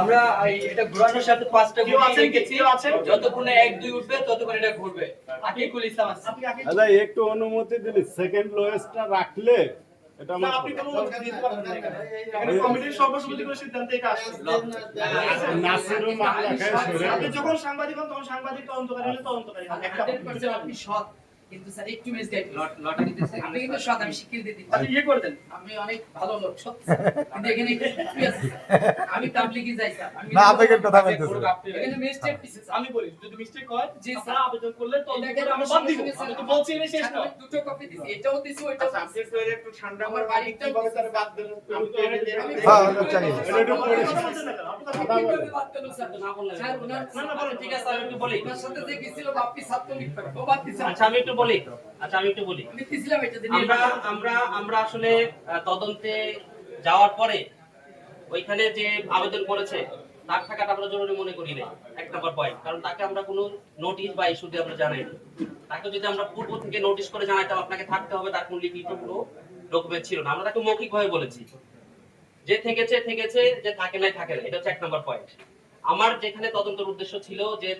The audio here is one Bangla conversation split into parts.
আমরা এটা ঘোরানোর সাথে পাঁচটা কেউ গুটি আছেন কেউ আছেন? যতক্ষণ এক দুই উঠবে ততক্ষণ এটা ঘুরবে আকিকুল ইসলাম আছে দাদা একটু অনুমতি দিলি সেকেন্ড লোয়েস্টটা রাখলে এটা আমার আপনি কোনো দিতে পারবেন না এখানে। এখানে কমিটির সর্বসম্মতি করে এটা আসছে। নাসিরুল মামলা খায় আপনি যখন সাংবাদিক হন তখন সাংবাদিক তদন্তকারী হলে তদন্তকারী একটা আপনি সৎ কিন্তু স্যার একটু লটারিতে আপনি কিন্তু সৎ আমি স্বীকৃতি দিচ্ছি আচ্ছা, ইয়ে করে দেন। আমি অনেক ভালো লোক সত্যি কিন্তু এখানে। আমি তাবলিগি যাই স্যার আমি না আবেগের কথা বলতেছে এখানে মিস্টেক পিছে আমি বলি যদি মিস্টেক হয় জি, স্যার। আবেদন করলে আমরা বাদ দিব আমি তো বলছি এটা শেষ না দুটো কপি দিছি এটাও দিছি আচ্ছা। আপনি তো একটু ঠান্ডা আমার তারা বাদ দিলেন? তো দিয়ে- হ্যাঁ, ওটা চাই। এটা একটু আপনি আপনি স্যার। না বললেন স্যার, না, না, বলেন। ঠিক আছে আমি একটু বলি ওনার সাথে যে গেছিল বাপ্পি দিছে। আচ্ছা আমি একটু বলি? আচ্ছা আমি একটু বলি। আমরা আমরা আমরা আসলে তদন্তে যাওয়ার পরে ওইখানে যে আবেদন করেছে তার থাকাটা আমরা জরুরি মনে করি না এক নম্বর পয়েন্ট কারণ তাকে আমরা কোনো নোটিশ বা ইস্যু দিয়ে আমরা জানাই তাকে যদি আমরা পূর্ব থেকে নোটিশ করে জানাইতাম আপনাকে থাকতে হবে তার কোনো লিখিত কোনো ডকুমেন্ট ছিল না। আমরা তাকে মৌখিকভাবে বলেছি। যে থেকেছে থেকেছে যে থাকে নাই থাকে না এটা হচ্ছে এক নম্বর পয়েন্ট আমার যেখানে তদন্তের উদ্দেশ্য ছিল যে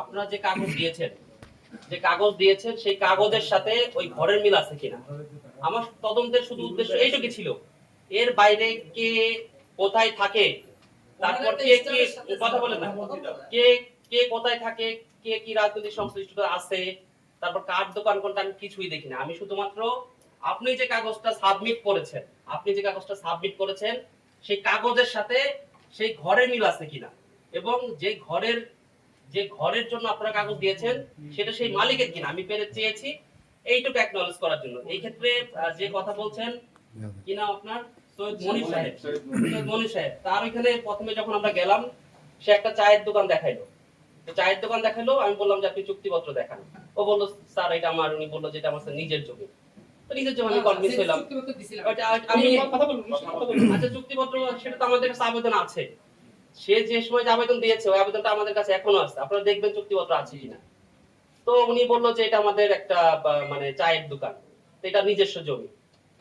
আপনারা যে কাগজ দিয়েছেন যে কাগজ দিয়েছেন সেই কাগজের সাথে ওই ঘরের মিল আছে কিনা? আমার তদন্তের শুধু উদ্দেশ্য এইটুকু ছিল। এর বাইরে কে কোথায় থাকে? তারপর কে কে কথা বলেন না? কে কে কোথায় থাকে? কে কি রাজনৈতিক সংশ্লিষ্টতা আছে? তারপর কার দোকান, কোনটা আমি কিছুই দেখি না। আমি শুধুমাত্র আপনি যে কাগজটা সাবমিট করেছেন, আপনি যে কাগজটা সাবমিট করেছেন, সেই কাগজের সাথে সেই ঘরের মিল আছে কিনা? এবং যে ঘরের যে ঘরের জন্য আপনারা কাগজ দিয়েছেন সেটা সেই মালিকের কিনা? আমি পেরে চেয়েছি এইটুকু অ্যাকনলেজ করার জন্য। এই ক্ষেত্রে যে কথা বলছেন কি নাম আপনার? সৈয়দ মনির সাহেব। সৈয়দ মনির। সাহেব তার ওইখানে প্রথমে যখন আমরা গেলাম সে একটা চায়ের দোকান দেখাইলো। তো চায়ের দোকান দেখাইলো আমি বললাম যে আপনি চুক্তিপত্র দেখান। ও বলল স্যার এটা আমার। উনি বলল যে এটা আমার নিজের জমি। নিজের জমি আমি কনভিন্স হলাম চুক্তিপত্র আমি কথা বলুন আচ্ছা চুক্তিপত্র সেটা তো আমাদের কাছে আবেদন আছে। সে যে সময় যে আবেদন দিয়েছে, ওই আবেদনটা আমাদের কাছে এখনও আছে। আপনারা দেখবেন চুক্তিপত্র আছে কিনা। তো উনি বলল যে এটা আমাদের একটা মানে চায়ের দোকান। এটা নিজস্ব জমি।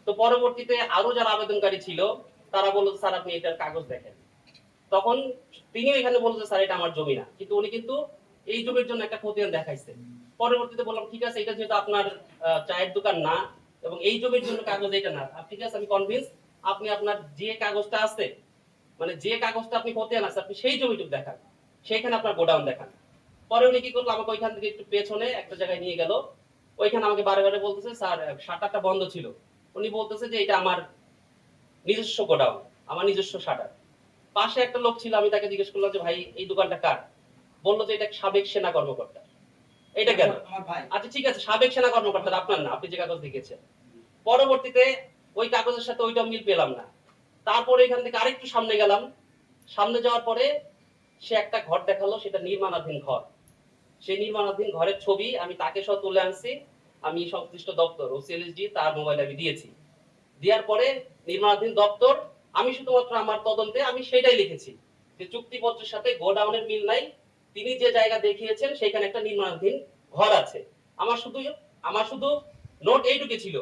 তো পরবর্তীতে আরও যারা আবেদনকারী ছিল, তারা বলল, স্যার, আপনি এটার কাগজ দেখেন। তখন তিনি এখানে বলল স্যার, এটা আমার জমি না। কিন্তু উনি কিন্তু এই জমির জন্য একটা খতিয়ান দেখাইছে। পরবর্তীতে বললাম, ঠিক আছে, এটা যেহেতু আপনার চায়ের দোকান না, এবং এই জমির জন্য কাগজ এটা না। ঠিক আছে, আমি কনভিন্স আপনি আপনার যে কাগজটা আছে মানে যে কাগজটা আপনি খতিয়ান আছে আপনি সেই জমিটুকু দেখান। সেইখানে আপনার গোডাউন দেখান। পরে উনি কি করল? আমাকে ওইখান থেকে একটু পেছনে একটা জায়গায় নিয়ে গেল। ওইখানে আমাকে বারে বারে বলতেছে স্যার শাটারটা বন্ধ ছিল। উনি বলতেছে যে এটা আমার নিজস্ব গোডাউন আমার নিজস্ব শাটার। পাশে একটা লোক ছিল আমি তাকে জিজ্ঞেস করলাম যে ভাই এই দোকানটা কার? বলল যে এটা সাবেক সেনা কর্মকর্তা। এটা কেন? ভাই। আচ্ছা ঠিক আছে সাবেক সেনা কর্মকর্তা আপনার না আপনি যে কাগজ দেখেছেন পরবর্তীতে ওই কাগজের সাথে ওইটা মিল পেলাম না। তারপরে এখান থেকে আরেকটু সামনে গেলাম। সামনে যাওয়ার পরে সে একটা ঘর দেখাল, সেটা নির্মাণাধীন ঘর। সেই নির্মাণাধীন ঘরের ছবি আমি তাকে সহ তুলে আনছি। আমি সংশ্লিষ্ট দপ্তর ওসিএলএসডি তার মোবাইলে আমি দিয়েছি। দেওয়ার পরে নির্মাণাধীন দপ্তর, আমি শুধুমাত্র আমার তদন্তে আমি সেটাই লিখেছি যে চুক্তিপত্রের সাথে গোডাউনের মিল নাই। তিনি যে জায়গা দেখিয়েছেন, সেখানে একটা নির্মাণাধীন ঘর আছে। আমার শুধু আমার শুধু নোট এইটুকু ছিল।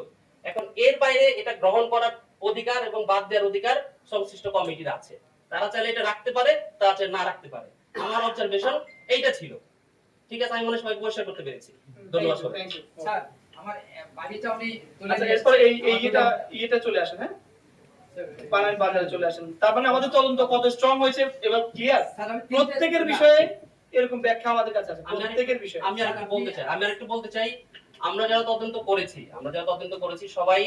এখন এর বাইরে এটা গ্রহণ করার অধিকার এবং বাদ দেওয়ার অধিকার সংশ্লিষ্ট কমিটির আছে। তারা চাইলে এটা রাখতে পারে তারা চাইলে না রাখতে পারে। আমার অবজারভেশন এইটা ছিল। ঠিক আছে আমি মনে সবাই পরিষ্কার করতে পেরেছি। ধন্যবাদ সবাই স্যার আমার বাড়িটা উনি তুলে আচ্ছা এই চলে আসেন হ্যাঁ? বানান বাজারে চলে আসেন। তার মানে আমাদের তদন্ত কত স্ট্রং হয়েছে এবার ক্লিয়ার স্যার, প্রত্যেকের বিষয়ে এরকম ব্যাখ্যা আমাদের কাছে আছে প্রত্যেকের বিষয়ে। আমি আর একটু বলতে চাই আমি আর একটু বলতে চাই আমরা যারা তদন্ত করেছি আমরা যারা তদন্ত করেছি সবাই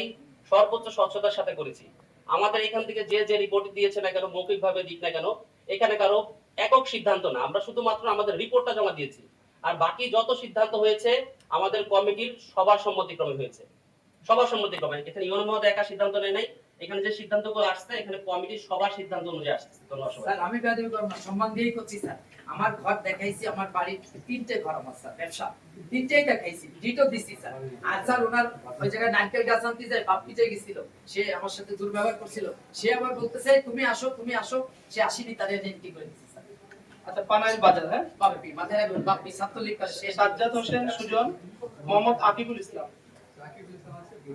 সর্বোচ্চ স্বচ্ছতার সাথে করেছি। আমাদের এখান থেকে যে যে রিপোর্ট দিয়েছে না কেন মৌখিক ভাবে দিক না কেন, এখানে কারও একক সিদ্ধান্ত না। আমরা শুধুমাত্র আমাদের রিপোর্টটা জমা দিয়েছি। আর বাকি যত সিদ্ধান্ত হয়েছে, আমাদের কমিটির সবার সম্মতিক্রমে হয়েছে। সবার সম্মতিক্রমে। এখানে ইউনো মহোদয় একা সিদ্ধান্ত নেয় নাই এখানে যে সিদ্ধান্তগুলো আসছে এখানে কমিটির সবার সিদ্ধান্ত অনুযায়ী আসছে স্যার আমি বেয়াদবি করব না সম্মান দিয়েই করছি স্যার। আমার ঘর দেখাইছি আমার বাড়ির তিনটে ঘর আমার স্যার ব্যবসা। তিনটেই দেখাইছি ডিটো দিছি স্যার। আর স্যার ওনার ওই জায়গায় নারকেল গাছ আনতে যায় বাপ্পি যে গেছিল। সে আমার সাথে দুর্ব্যবহার করছিল। সে আবার বলতেছে তুমি আসো তুমি আসো। সে আসেনি তার এজেন্টি করে দিছি স্যার। আচ্ছা পানাইল বাজার হ্যাঁ? বাপ্পি মাথায় বাপ্পি ছাত্রলীগ সে সাজ্জাদ হোসেন সুজন মোহাম্মদ আকিবুল ইসলাম। ও,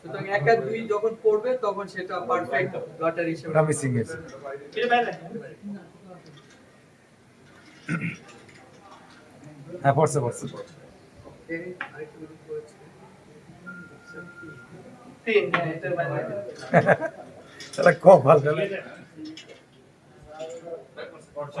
সুতরাং এক আর দুই যখন পড়বে তখন সেটা পারফেক্ট লটারি হিসেবে গেছে এটা বাইরে হ্যাঁ পড়ছে পড়ছে। হ্যাঁ, গেলে? পাঁচ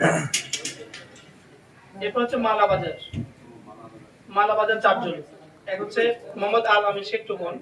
নিন হচ্ছে মালা এরপর হচ্ছে মালাবাজার। মালাবাজার চারজন। এক হচ্ছে মোহাম্মদ আল আমি শেখ টুকন।